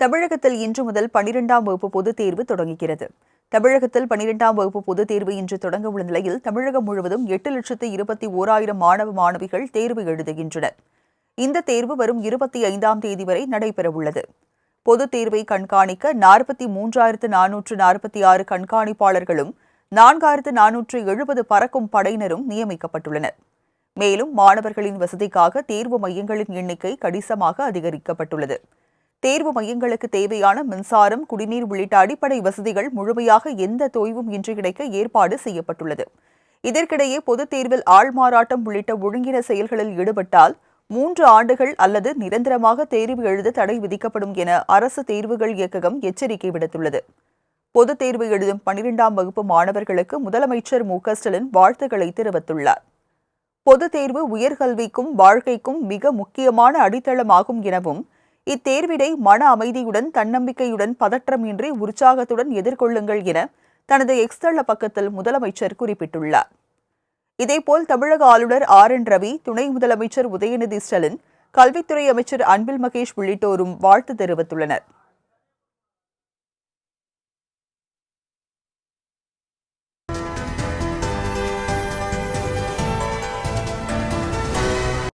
தமிழகத்தில் இன்று முதல் பனிரெண்டாம் வகுப்பு பொதுத் தேர்வு தொடங்குகிறது. தமிழகத்தில் பனிரெண்டாம் வகுப்பு பொதுத் தேர்வு இன்று தொடங்க உள்ள நிலையில் தமிழகம் முழுவதும் எட்டு லட்சத்து இருபத்தி ஓராயிரம் மாணவ மாணவிகள் தேர்வு எழுதுகின்றனர். இந்த தேர்வு வரும் இருபத்தி ஐந்தாம் தேதி வரை நடைபெறவுள்ளது. பொதுத் தேர்வை கண்காணிக்க நாற்பத்தி மூன்றாயிரத்து நானூற்று நாற்பத்தி ஆறு கண்காணிப்பாளர்களும் நான்காயிரத்து நானூற்று எழுபது பறக்கும் படையினரும் நியமிக்கப்பட்டுள்ளனர். மேலும் மாணவர்களின் வசதிக்காக தேர்வு மையங்களின் எண்ணிக்கை கணிசமாக அதிகரிக்கப்பட்டுள்ளது. தேர்வு மையங்களுக்கு தேவையான மின்சாரம் குடிநீர் உள்ளிட்ட அடிப்படை வசதிகள் முழுமையாக எந்த தொய்வும் இன்றி கிடைக்க ஏற்பாடு செய்யப்பட்டுள்ளது. இதற்கிடையே பொதுத் தேர்வில் ஆள்மாறாட்டம் உள்ளிட்ட ஒழுங்கின செயல்களில் ஈடுபட்டால் மூன்று ஆண்டுகள் அல்லது நிரந்தரமாக தேர்வு எழுத தடை விதிக்கப்படும் என அரசு தேர்வுகள் இயக்ககம் எச்சரிக்கை விடுத்துள்ளது. பொதுத் தேர்வு எழுதும் பனிரெண்டாம் வகுப்பு மாணவர்களுக்கு முதலமைச்சர் மு. ஸ்டாலின் வாழ்த்துக்களை தெரிவித்துள்ளார். பொதுத் தேர்வு உயர்கல்விக்கும் வாழ்க்கைக்கும் மிக முக்கியமான அடித்தளமாகும் எனவும் இத்தேர்வினை மன அமைதியுடன் தன்னம்பிக்கையுடன் பதற்றமின்றி உற்சாகத்துடன் எதிர்கொள்ளுங்கள் என தனது எக்ஸ்தள பக்கத்தில் முதலமைச்சர் குறிப்பிட்டுள்ளார். இதேபோல் தமிழக ஆளுநர் ஆர். என். ரவி துணை முதலமைச்சர் உதயநிதி ஸ்டாலின் கல்வித்துறை அமைச்சர் அன்பில் மகேஷ் உள்ளிட்டோரும் வாழ்த்து தெரிவித்துள்ளனர்.